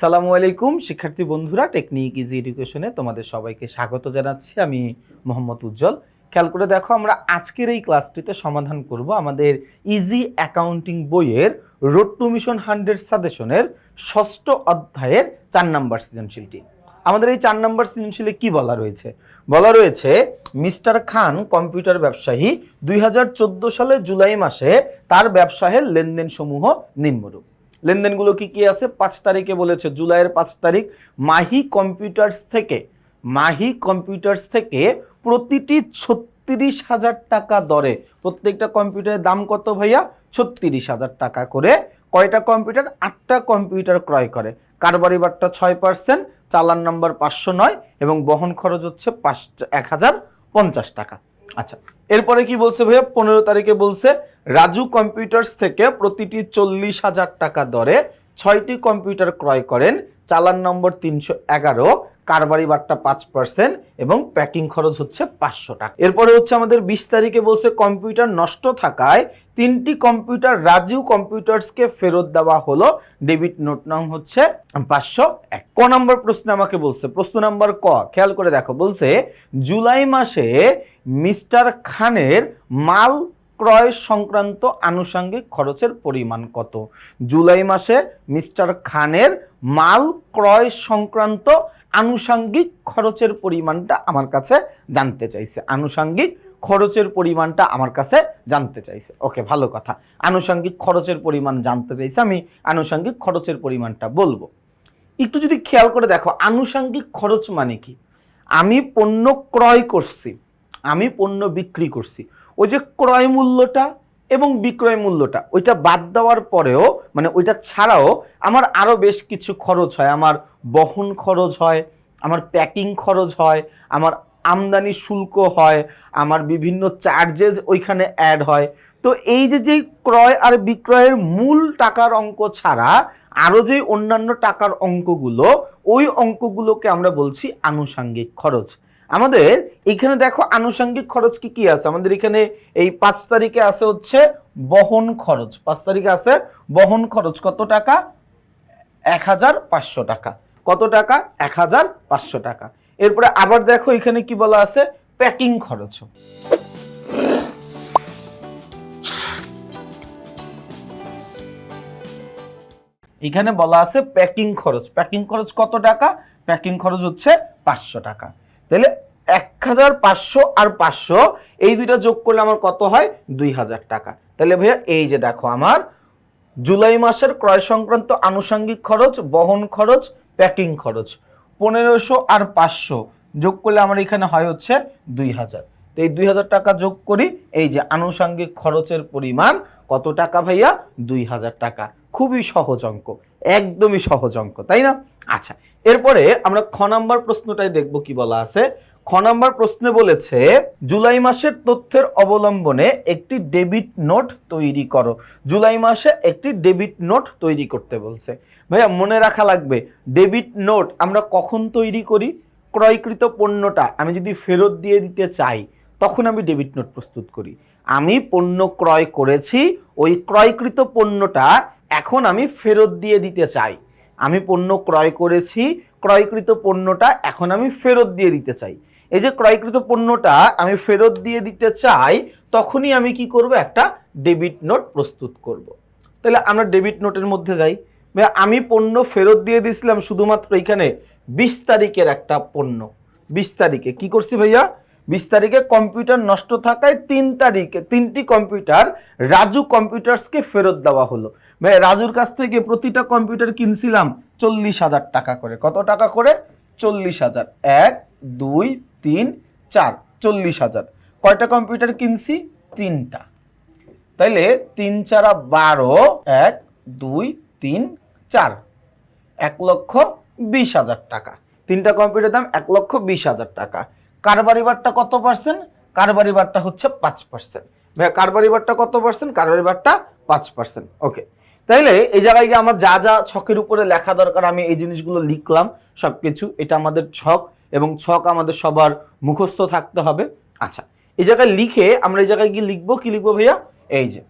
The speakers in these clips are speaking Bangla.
সালামু আলাইকুম, শিক্ষার্থী বন্ধুরা, টেকনিক ইজি এডুকেশনে তোমাদের সবাইকে স্বাগত জানাচ্ছি। আমি মোহাম্মদ উজ্জ্বল। খেয়াল করে দেখো, আমরা আজকের এই ক্লাসটিতে সমাধান করব আমাদের ইজি অ্যাকাউন্টিং বইয়ের রোড টু মিশন হান্ড্রেড সাজেশনের ষষ্ঠ অধ্যায়ের চার নাম্বার সৃজনশীলটি। আমাদের এই চার নম্বর সৃজনশীলে কি বলা রয়েছে? বলা রয়েছে, মিস্টার খান কম্পিউটার ব্যবসায়ী দুই সালে জুলাই মাসে তার ব্যবসায়ের লেনদেন সমূহ নিম্নরূপ। লেনদেনগুলো কি কি আছে? পাঁচ তারিখে বলেছে, জুলাইয়ের পাঁচ তারিখ। মাহি কম্পিউটার্স থেকে, মাহি কম্পিউটার্স থেকে প্রতিটি ছত্রিশ হাজার টাকা দরে, প্রত্যেকটা কম্পিউটারের দাম কত ভাইয়া? ছত্রিশ হাজার টাকা করে কয়টা কম্পিউটার? আটটা কম্পিউটার ক্রয় করে। কারবারি বারটা ছয় পার্সেন্ট, চালান নাম্বার পাঁচশো নয় এবং বহন খরচ হচ্ছে পাঁচ, এক হাজার পঞ্চাশ টাকা। আচ্ছা এরপরে কি বলছে ভাইয়া? পনেরো তারিখে বলছে, রাজু কম্পিউটার্স থেকে প্রতিটি চল্লিশ হাজার টাকা দরে ছয়টি কম্পিউটার ক্রয় করেন। চালান নম্বর তিনশো এগারো, কারবারি বারটা পাঁচ পার্সেন্ট এবং প্যাকিং খরচ হচ্ছে পাঁচশো টাকা। এরপরে হচ্ছে আমাদের বিশ তারিখে বলছে কম্পিউটার নষ্ট থাকায় তিনটি কম্পিউটার রাজু কম্পিউটার্সকে ফেরত দেওয়া হলো, ডেবিট নোট নাম হচ্ছে পাঁচশো এক। ক নম্বর প্রশ্ন আমাকে বলছে, প্রশ্ন নাম্বার ক, খেয়াল করে দেখো, বলছে, জুলাই মাসে মিস্টার খানের মাল ক্রয় সংক্রান্ত আনুষঙ্গিক খরচের পরিমাণ কত? জুলাই মাসে মিস্টার খানের মাল ক্রয় সংক্রান্ত আনুষঙ্গিক খরচের পরিমাণটা আমার কাছে জানতে চাইছে। আনুষঙ্গিক খরচের পরিমাণটা আমার কাছে জানতে চাইছে। ওকে, ভালো কথা। আনুষঙ্গিক খরচের পরিমাণ জানতে চাইছে আমি, আনুষঙ্গিক খরচের পরিমাণটা বলব। একটু যদি খেয়াল করে দেখো, আনুষঙ্গিক খরচ মানে কি? আমি পণ্য ক্রয় করছি আমি পণ্য বিক্রি করছি। ওই যে ক্রয় মূল্যটা এবং বিক্রয় মূল্যটা, ওইটা বাদ দেওয়ার পরেও মানে ওইটা ছাড়াও আমার আরও বেশ কিছু খরচ হয়। আমার বহন খরচ হয়, আমার প্যাকিং খরচ হয়, আমার আমদানি শুল্ক হয়, আমার বিভিন্ন চার্জেস ওইখানে অ্যাড হয়। তো এই যে যে ক্রয় আর বিক্রয়ের মূল টাকার অঙ্ক ছাড়া আরও যে অন্যান্য টাকার অঙ্কগুলো, ওই অঙ্কগুলোকে আমরা বলছি আনুষাঙ্গিক খরচ। আমাদের এখানে দেখো আনুষঙ্গিক খরচ কি কি আছে? আমাদের এখানে এই পাঁচ তারিখে আছে হচ্ছে বহন খরচ। পাঁচ তারিখে আছে বহন খরচ কত টাকা? এক হাজার পাঁচশো টাকা। কত টাকা? এক হাজার পাঁচশো টাকা। এরপরে আবার দেখো এখানে কি বলা আছে? প্যাকিং খরচ। এখানে বলা আছে প্যাকিং খরচ। প্যাকিং খরচ কত টাকা? প্যাকিং খরচ হচ্ছে পাঁচশো টাকা। তাহলে এক হাজার পাঁচশো আর পাঁচশো, এই দুইটা যোগ করলে আমার কত হয়? দুই হাজার টাকা। তাহলে ভাইয়া, এই যে দেখো আমার, জুলাই মাসের ক্রয় সংক্রান্ত আনুষঙ্গিক খরচ, বহন খরচ, প্যাকিং খরচ। পনেরোশো আর পাঁচশো যোগ করলে আমার এখানে হয় হচ্ছে দুই হাজার তো এই দুই হাজার টাকা যোগ করি, এই যে আনুষঙ্গিক খরচের পরিমাণ কত টাকা ভাইয়া? দুই হাজার টাকা। খুবই সহজ অঙ্ক। একদমই সহজ অঙ্ক, তাই না? আচ্ছা এরপরে আমরা খ নাম্বার প্রশ্নটাই দেখব কি বলা আছে। খ নাম্বার প্রশ্নে বলেছে, জুলাই মাসের তথ্যের অবলম্বনে একটি ডেবিট নোট তৈরি করো। জুলাই মাসে একটি ডেবিট নোট তৈরি করতে বলছে। ভাইয়া, মনে রাখা লাগবে, ডেবিট নোট আমরা কখন তৈরি করি? ক্রয়কৃত পণ্যটা আমি যদি ফেরত দিয়ে দিতে চাই, তখন আমি ডেবিট নোট প্রস্তুত করি। আমি পণ্য ক্রয় করেছি, ওই ক্রয়কৃত পণ্যটা এখন আমি ফেরত দিয়ে দিতে চাই। আমি পণ্য ক্রয় করেছি, ক্রয়কৃত পণ্যটা এখন আমি ফেরত দিয়ে দিতে চাই। এই যে ক্রয়কৃত পণ্যটা আমি ফেরত দিয়ে দিতে চাই, তখনই আমি কি করব? একটা ডেবিট নোট প্রস্তুত করব। তাহলে আমরা ডেবিট নোটের মধ্যে যাই। আমি পণ্য ফেরত দিয়ে দিয়েছিলাম শুধুমাত্র এখানে বিশ তারিখের একটা পণ্য। বিশ তারিখে কি করছি ভাইয়া? বিশ তারিখে কম্পিউটার নষ্ট থাকায় তিন তারিখে তিনটি কম্পিউটার রাজু কম্পিউটার্সকে ফেরত দেওয়া হলো। ভাই, রাজুর কাছ থেকে প্রতিটা কম্পিউটার কিনছিলাম চল্লিশ হাজার টাকা করে। কত টাকা করে? চল্লিশ হাজার। এক, দুই, তিন, চার, চল্লিশ হাজার। কয়টা কম্পিউটার কিনছি? তিনটা। তাইলে তিন চারা বারো, এক, দুই, তিন, চার, এক লক্ষ বিশ হাজার টাকা। তিনটা কম্পিউটার দাম এক লক্ষ বিশ হাজার টাকা। কারবারি বারটা কত পার্সেন্ট কারবারি বারটা হচ্ছে পাঁচ পার্সেন্ট ভাই কারবারি বারটা কত পার্সেন্ট কারবারি বারটা পাঁচ পার্সেন্ট ওকে তাইলে এই জায়গায় গিয়ে আমার যা যা ছকের উপরে লেখা দরকার, আমি এই জিনিসগুলো লিখলাম সব কিছু এটা আমাদের ছক এবং ছক আমাদের সবার মুখস্থ থাকতে হবে। আচ্ছা এই জায়গায় লিখে আমরা এই জায়গায় গিয়ে লিখব, কি লিখব ভাইয়া? এই যে,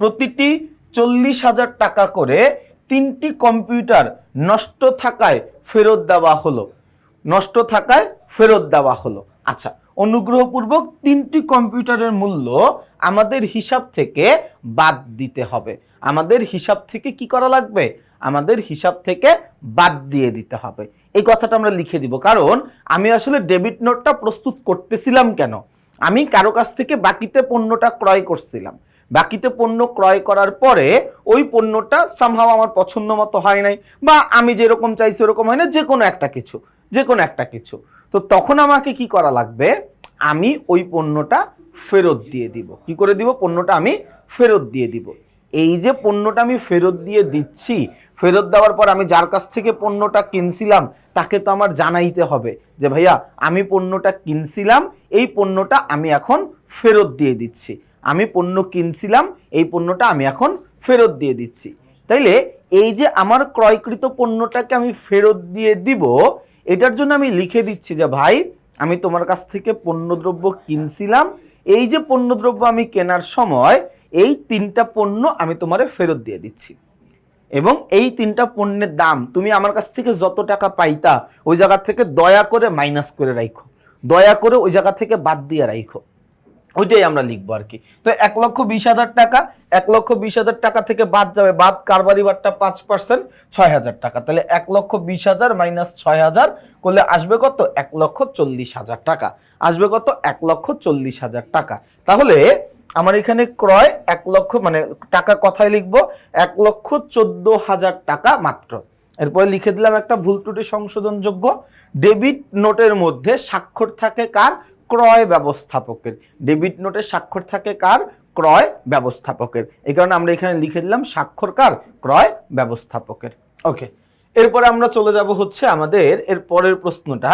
প্রতিটি চল্লিশ হাজার টাকা করে তিনটি কম্পিউটার নষ্ট থাকায় ফেরত দেওয়া হলো। নষ্ট থাকায় ফেরত দেওয়া হলো। আচ্ছা অনুগ্রহপূর্বক তিনটি কম্পিউটারের মূল্য আমাদের হিসাব থেকে বাদ দিতে হবে। আমাদের হিসাব থেকে কি করা লাগবে? আমাদের হিসাব থেকে বাদ দিয়ে দিতে হবে। এই কথাটা আমরা লিখে দিব, কারণ আমি আসলে ডেবিট নোটটা প্রস্তুত করতেছিলাম কেন? আমি কারও কাছ থেকে বাকিতে পণ্যটা ক্রয় করছিলাম। বাকিতে পণ্য ক্রয় করার পরে ওই পণ্যটা সামহাও আমার পছন্দ মতো হয় নাই, বা আমি যেরকম চাইছি ওরকম হয় না যে কোনো একটা কিছু যে কোনো একটা কিছু। তো তখন আমাকে কি করা লাগবে? আমি ওই পণ্যটা ফেরত দিয়ে দিব। কি করে দিব? পণ্যটা আমি ফেরত দিয়ে দিব। এই যে পণ্যটা আমি ফেরত দিয়ে দিচ্ছি, ফেরত দেওয়ার পর আমি যার কাছ থেকে পণ্যটা কিনছিলাম, তাকে তো আমার জানাইতে হবে যে, ভাইয়া, আমি পণ্যটা কিনছিলাম, এই পণ্যটা আমি এখন ফেরত দিয়ে দিচ্ছি। আমি পণ্য কিনছিলাম, এই পণ্যটা আমি এখন ফেরত দিয়ে দিচ্ছি। তাইলে এই যে আমার ক্রয়কৃত পণ্যটাকে আমি ফেরত দিয়ে দিব এটার জন্য আমি লিখে দিচ্ছি যে, ভাই, আমি তোমার কাছ থেকে পণ্যদ্রব্য কিনছিলাম। এই যে পণ্যদ্রব্য আমি কেনার সময়, এই তিনটা পণ্য আমি তোমারে ফেরত দিয়ে দিচ্ছি। এবং এই তিনটা পণ্যের দাম তুমি আমার কাছ থেকে যত টাকা পাইতা, ওই জায়গা থেকে দয়া করে মাইনাস করে রাখো দয়া করে ওই জায়গা থেকে বাদ দিয়ে রাখো ওইটাই আমরা লিখব আর কি। তো এক লক্ষ বিশ হাজার টাকা, এক লক্ষ বিশ হাজার টাকা থেকে বাদ যাবে, বাদ কারবারি বারটা পাঁচ পার্সেন্ট ছয় হাজার টাকা। তাহলে এক লক্ষ বিশ হাজার মাইনাস ছয় হাজার করলে আসবে কত? এক লক্ষ চল্লিশ হাজার টাকা। আসবে কত? এক লক্ষ চল্লিশ হাজার টাকা। তাহলে আমার এখানে ক্রয় এক লক্ষ মানে টাকা কথায় লিখব, এক লক্ষ চোদ্দ হাজার টাকা মাত্র। এরপরে লিখে দিলাম একটা ভুল ত্রুটি সংশোধনযোগ্য। ডেবিট নোটের মধ্যে স্বাক্ষর থাকে কার? ক্রয় ব্যবস্থাপকের। ডেবিট নোটের স্বাক্ষর থাকে কার? ক্রয় ব্যবস্থাপকের। এই কারণে আমরা এখানে লিখে দিলাম স্বাক্ষর কার? ক্রয় ব্যবস্থাপকের। ওকে, এরপরে আমরা চলে যাব হচ্ছে আমাদের এর পরের প্রশ্নটা।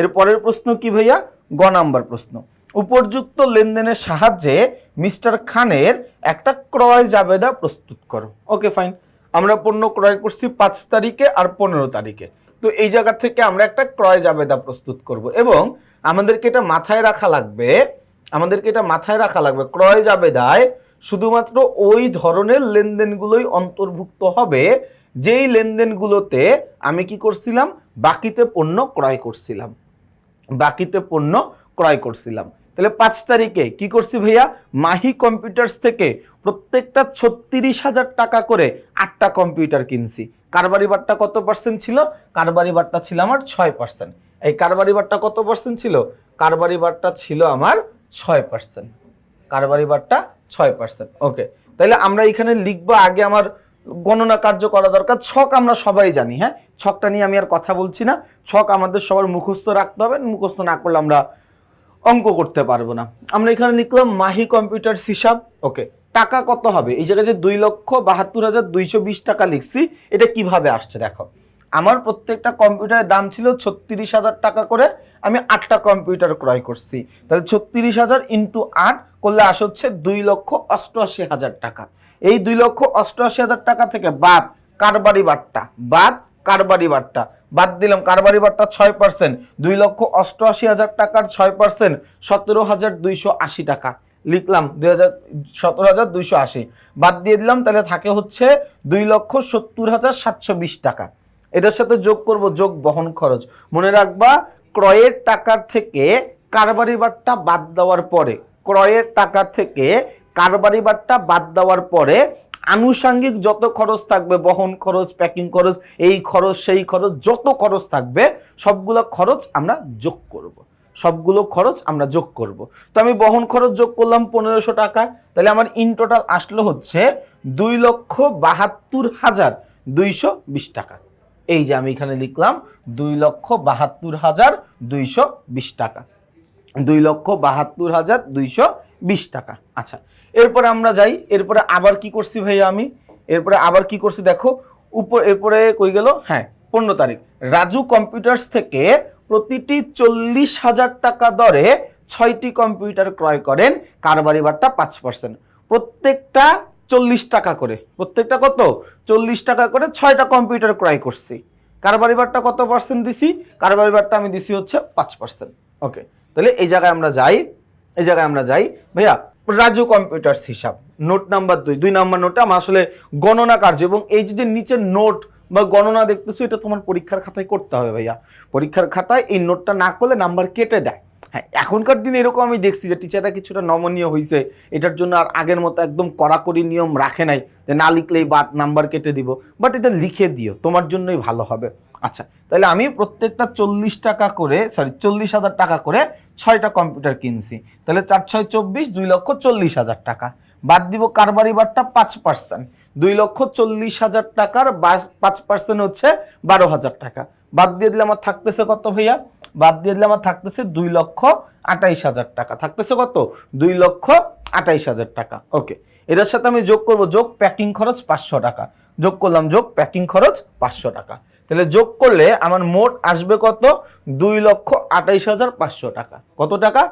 এর পরের প্রশ্ন কি ভাইয়া? গ নাম্বার প্রশ্ন। উপর্যুক্ত লেনদেনের সাহায্যে মিস্টার খানের একটা ক্রয় জাবেদা প্রস্তুত করো। Okay, fine. আমরা পণ্য ক্রয় করছি পাঁচ তারিখে আর পনেরো তারিখে। তো এই জায়গা থেকে আমরা একটা ক্রয় জাবেদা প্রস্তুত করব এবং আমাদেরকে এটা মাথায় রাখা লাগবে, আমাদেরকে এটা মাথায় রাখা লাগবে। ক্রয় জাবেদায় শুধুমাত্র ওই ধরনের লেনদেনগুলোই অন্তর্ভুক্ত হবে, যেই লেনদেনগুলোতে আমি কি করছিলাম? বাকিতে পণ্য ক্রয় করছিলাম। বাকিতে পণ্য ক্রয় করছিলাম। তাহলে পাঁচ তারিখে কি করছি ভাইয়া? মাহি কম্পিউটার্স থেকে প্রত্যেকটা ছত্রিশ হাজার টাকা করে আটটা কম্পিউটার কিনছি। কারবারি বারটা কত পার্সেন্ট ছিল? কারবারি বারটা ছিল আমার ছয় পার্সেন্ট এই কারবারি বারটা কত পার্সেন্ট ছিল? কারবারি বারটা ছিল আমার ছয় পার্সেন্ট কারবারি বারটা ছয় পার্সেন্ট ওকে তাহলে আমরা এখানে লিখব আগে আমার গণনা কার্য করা দরকার। ছক আমরা সবাই জানি হ্যাঁ? ছকটা নিয়ে আমি আর কথা বলছি না। ছক আমাদের সবার মুখস্থ রাখতে হবে। মুখস্থ না করলে আমরা অঙ্ক করতে পারব না। আমরা এখানে লিখলাম মাহি কম্পিউটার হিসাব। ওকে টাকা কত হবে? এই জায়গায় যে দুই লক্ষ বাহাত্তর হাজার দুইশো বিশ টাকা লিখছি, এটা কীভাবে আসছে দেখো? আমার প্রত্যেকটা কম্পিউটারের দাম ছিল ছত্রিশ হাজার টাকা করে, আমি আটটা কম্পিউটার ক্রয় করছি। তাহলে ছত্রিশ হাজার ইন্টু আট করলে আস হচ্ছে দুই লক্ষ অষ্টআশি হাজার টাকা। এই দুই লক্ষ অষ্টআশি হাজার টাকা থেকে বাদ কারবারি বাট্টা, বাদ কারবারি বাট্টা। বাদ দিলাম কারবারি বাট্টা ছয় পার্সেন্ট দুই লক্ষ অষ্টআশি হাজার টাকার ছয় পার্সেন্ট সতেরো হাজার দুইশো আশি টাকা। লিখলাম দুই হাজার, সতেরো হাজার দুইশো আশি। বাদ দিয়ে দিলাম, তাহলে থাকে হচ্ছে দুই লক্ষ সত্তর হাজার সাতশো বিশ টাকা। এটার সাথে যোগ করব, যোগ বহন খরচ মনে রাখবা, ক্রয়ের টাকার থেকে কারবারি বাট্টা বাদ দেওয়ার পরে, ক্রয়ের টাকা থেকে কারবারি বাট্টা বাদ দেওয়ার পরে আনুষাঙ্গিক যত খরচ থাকবে, বহন খরচ প্যাকিং খরচ, এই খরচ, সেই খরচ, যত খরচ থাকবে, সবগুলো খরচ আমরা যোগ করব। সবগুলো খরচ আমরা যোগ করব। তো আমি বহন খরচ যোগ করলাম পনেরোশো টাকা তাহলে আমার ইন টোটাল আসলো হচ্ছে দুই লক্ষ বাহাত্তর হাজার দুইশো বিশ টাকা এই যে আমি এখানে লিখলাম দুই লক্ষ বাহাত্তর হাজার দুইশো বিশ টাকা। দুই লক্ষ বাহাত্তর হাজার দুইশো বিশ টাকা। আচ্ছা এরপরে আমরা যাই, এরপরে আবার কি করছি ভাইয়া আমি? এরপরে আবার কি করছি দেখো, উপর, এরপরে কই গেল? হ্যাঁ পনেরো তারিখ। রাজু কম্পিউটার্স থেকে প্রতিটি চল্লিশ হাজার টাকা দরে ছয়টি কম্পিউটার ক্রয় করেন, কারবারি বারটা পাঁচ পার্সেন্ট প্রত্যেকটা চল্লিশ টাকা করে। প্রত্যেকটা কত? চল্লিশ টাকা করে ছয়টা কম্পিউটার ক্রয় করছি। কারবারি বারটা কত পার্সেন্ট দিছি? কারবারি বারটা আমি দিছি হচ্ছে পাঁচ পার্সেন্ট ওকে তাহলে এই জায়গায় আমরা যাই। এই জায়গায় আমরা যাই। ভাইয়া, রাজু কম্পিউটার্স হিসাব নোট নাম্বার দুই। দুই নাম্বার নোটে আমার আসলে গণনা কার্য এবং এই যে যে নিচের নোট বা গণনা দেখতেছো, এটা তোমার পরীক্ষার খাতায় করতে হবে ভাইয়া। পরীক্ষার খাতায় এই নোটটা না করলে নাম্বার কেটে দেয়। হ্যাঁ এখনকার দিনে এরকম আমি দেখছি যে টিচাররা কিছুটা নমনীয় হয়েছে এটার জন্য আর আগের মতো একদম কড়াকড়ি নিয়ম রাখে নাই যে না লিখলেই বাদ নাম্বার কেটে দিব বাট এটা লিখে দিও, তোমার জন্যই ভালো হবে। আচ্ছা তাহলে আমি প্রত্যেকটা চল্লিশ টাকা করে সরি চল্লিশ হাজার টাকা করে ছয়টা কম্পিউটার কিনছি। তাহলে চার, ছয়, চব্বিশ, দুই লক্ষ চল্লিশ হাজার টাকা। বাদ দিব কারবারি বারটা? পাঁচ পার্সেন্ট দুই লক্ষ চল্লিশ হাজার টাকার পাঁচ পার্সেন্ট হচ্ছে বারো হাজার টাকা। বাদ দিয়ে দিলে আমার থাকতেছে কত ভাইয়া? বাদ দিয়ে দিলে আমার থাকতেছে দুই লক্ষ আটাইশ হাজার টাকা। থাকতেছে কত? দুই লক্ষ আটাইশ হাজার টাকা। ওকে, এটার সাথে আমি যোগ করব, যোগ প্যাকিং খরচ পাঁচশো টাকা। যোগ করলাম, যোগ প্যাকিং খরচ পাঁচশো টাকা। তাহলে যোগ করলে আমার মোট আসবে কত? দুই লক্ষ আটাইশ হাজার পাঁচশো টাকা। কত টাকা?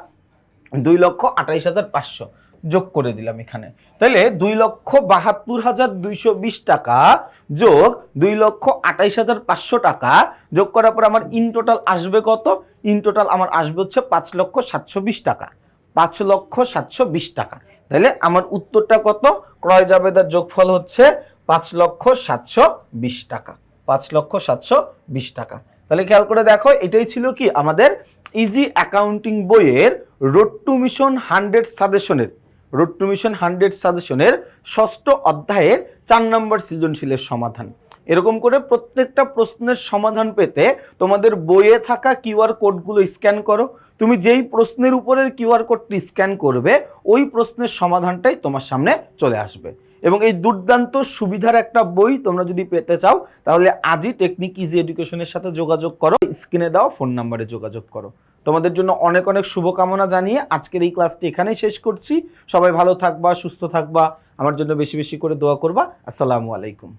দুই লক্ষ আটাইশ হাজার পাঁচশো। যোগ করে দিলাম এখানে। তাহলে দুই লক্ষ বাহাত্তর হাজার দুইশো বিশ টাকা যোগ দুই লক্ষ আটাইশ হাজার পাঁচশো টাকা যোগ করার পর আমার ইন টোটাল আসবে কত? ইন টোটাল আমার আসবে হচ্ছে পাঁচ লক্ষ সাতশো বিশ টাকা। পাঁচ লক্ষ সাতশো বিশ টাকা। তাহলে আমার উত্তরটা কত? ক্রয় জাবেদার যোগফল হচ্ছে পাঁচ লক্ষ সাতশো বিশ টাকা। পাঁচ লক্ষ সাতশো বিশ টাকা। তাহলে খেয়াল করে দেখো, এটাই ছিল কি? আমাদের ইজি অ্যাকাউন্টিং বইয়ের রোড টু মিশন হান্ড্রেড সাজেশনের রোড টু মিশন হান্ড্রেড সাজেশনের ষষ্ঠ অধ্যায়ের চার নম্বর সৃজনশীলের সমাধান। এরকম করে প্রত্যেকটা প্রশ্নের সমাধান পেতে তোমাদের বইয়ে থাকা কিউআর কোডগুলো স্ক্যান করো। তুমি যেই প্রশ্নের উপরের কিউআর কোডটি স্ক্যান করবে, ওই প্রশ্নের সমাধানটাই তোমার সামনে চলে আসবে। এবং এই দুর্দান্ত সুবিধার একটা বই তোমরা যদি পেতে চাও, তাহলে আজই টেকনিক ইজি এডুকেশনের সাথে যোগাযোগ করো, স্ক্রিনে দাও ফোন নাম্বারে যোগাযোগ করো। তোমাদের জন্য অনেক অনেক শুভকামনা জানিয়ে আজকের এই ক্লাসটি এখানেই শেষ করছি। সবাই ভালো থাকবা, সুস্থ থাকবা, আমার জন্য বেশি বেশি করে দোয়া করবা। আসসালামু আলাইকুম।